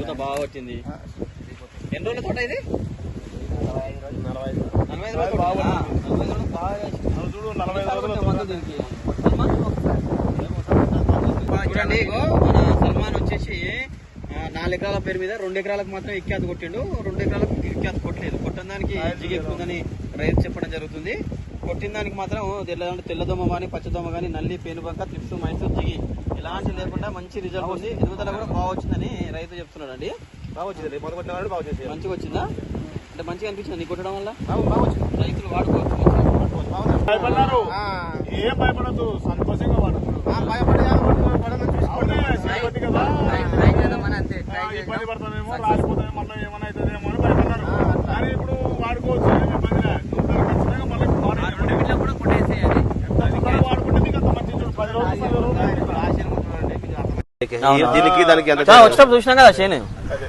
పూత బాగా వచ్చింది. ఎన్ని రోజుల తోట ఇది? నలభై రోజుల రోజులు. బాగా నలభై చూడండి ఇగో మన సల్మాన్ వచ్చేసి నాలుగు ఎకరాల పేరు మీద రెండు ఎకరాలకు మాత్రం ఇక్యాత కొట్టిండు. రెండు ఎకరాలకు ఇక్యాత కొట్టలేదు. కొట్టిన దానికి జిగి ఎక్కుందని రైతు చెప్పడం జరుగుతుంది. కొట్టిన దానికి మాత్రం తెల్ల తెల్లదోమ కానీ పచ్చదోమ కానీ నల్లి పేనుబంక త్రిప్స్ మైసూర్ జిగి ఇలాంటి లేకుండా మంచి రిజల్ట్ ఉంది. ఎదుగుదల కూడా బాగా వచ్చిందని రైతు చెప్తున్నాడు అండి బాగా వచ్చింది మంచిగా వచ్చిందా? అంటే మంచిగా అనిపించింది? నీకు కొట్టడం వల్ల? బాగా వచ్చింది. రైతులు వాడుకోవచ్చు ఏం భయపడద్దు. సంతోషంగా. ఆ, ఇబ్బంది పడతామేమో రాలిపోతామేమో మళ్ళీ ఏమైనా అవుతుందేమో వచ్చినప్పుడు చూసినాం కదా అదే.